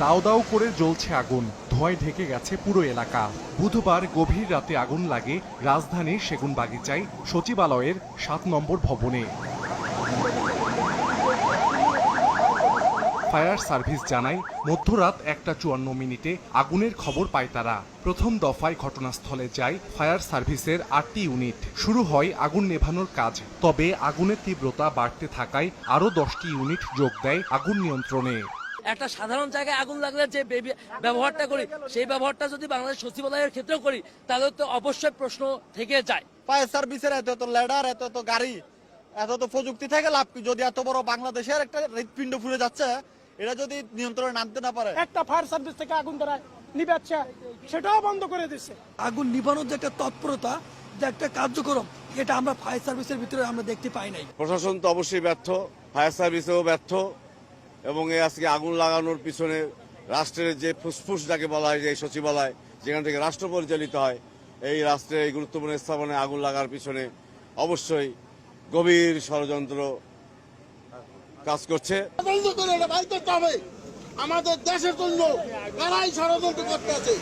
দাও দাও করে জ্বলছে আগুন। ধোঁয়ায় ঢেকে গেছে পুরো এলাকা। বুধবার গভীর রাতে আগুন লাগে রাজধানীর সেগুন বাগিচায়, সচিবালয়ের সাত নম্বর ভবনে। ফায়ার সার্ভিস জানায়, মধ্যরাত একটা চুয়ান্ন মিনিটে আগুনের খবর পায় তারা। প্রথম দফায় ঘটনাস্থলে যায় ফায়ার সার্ভিসের আটটি ইউনিট। শুরু হয় আগুন নেভানোর কাজ। তবে আগুনের তীব্রতা বাড়তে থাকায় আরও দশটি ইউনিট যোগ দেয় আগুন নিয়ন্ত্রণে। একটা সাধারণ জায়গায় আগুন লাগলে যে ব্যবহারটা করি সেই ব্যবহারটা যদি বাংলাদেশ সচিবালয়ের ক্ষেত্রেও করি তাহলে তো অবশ্যই প্রশ্ন থেকে যায়। ফায়ার সার্ভিসের এত এত ল্যাডার এত এত গাড়ি এত তো প্রযুক্তি থেকে লাভ কি? যদি এত বড় বাংলাদেশের একটা হৃৎপিণ্ড ফুলে যাচ্ছে এটা যদি নিয়ন্ত্রণে নামতে না পারে? একটা ফায়ার সার্ভিস থেকে আগুন ধরা নিবাচ্ছে সেটাও বন্ধ করে দিচ্ছে। আগুন নিভানোর যে একটা তৎপরতা যে একটা কার্যক্রম এটা আমরা ফায়ার সার্ভিসের ভিতরে আমরা দেখতে পাই নাই। প্রশাসন তো অবশ্যই ব্যর্থ ফায়ার সার্ভিসেও ব্যর্থ এবং এই আজকে আগুন লাগানোর পিছনে রাষ্ট্রের যে ফুসফুস যাকে বলা হয়, যে সচিবালয়, যেখান থেকে রাষ্ট্র পরিচালিত হয়, এই রাষ্ট্রের এই গুরুত্বপূর্ণ স্থাপনে আগুন লাগার পিছনে অবশ্যই গভীর ষড়যন্ত্র কাজ করছে। আমাদের দেশের জন্য কারাই ষড়যন্ত্র করতে আছে।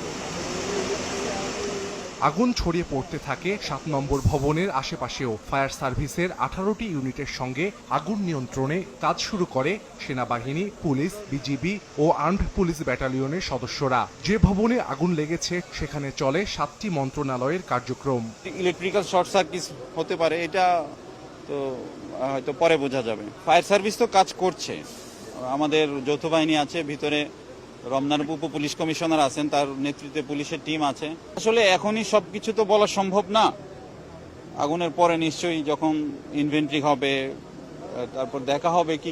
আগুন ছড়িয়ে পড়তে থাকে সাত নম্বর ভবনের আশেপাশেও। ফায়ার সার্ভিসের আঠারোটি ইউনিটের সঙ্গে আগুন নিয়ন্ত্রণে কাজ শুরু করে সেনাবাহিনী, পুলিশ, বিজিবি ও আর্মড পুলিশ ব্যাটালিয়নের সদস্যরা। যে ভবনে আগুন লেগেছে, সেখানে চলে সাতটি মন্ত্রণালয়ের কার্যক্রম। ইলেকট্রিক্যাল শর্ট সার্কিট হতে পারে, এটা তো হয়তো পরে বোঝা যাবে। ফায়ার সার্ভিস তো কাজ করছে। আমাদের যৌথ বাহিনী আছে, ভিতরে রমনার উপ পুলিশ কমিশনার আছেন, তার নেতৃত্বে পুলিশের টিম আছে। আসলে এখনই সবকিছু তো বলা সম্ভব না। আগুনের পরে নিশ্চয়ই যখন ইনভেন্ট্রি হবে তারপর দেখা হবে কি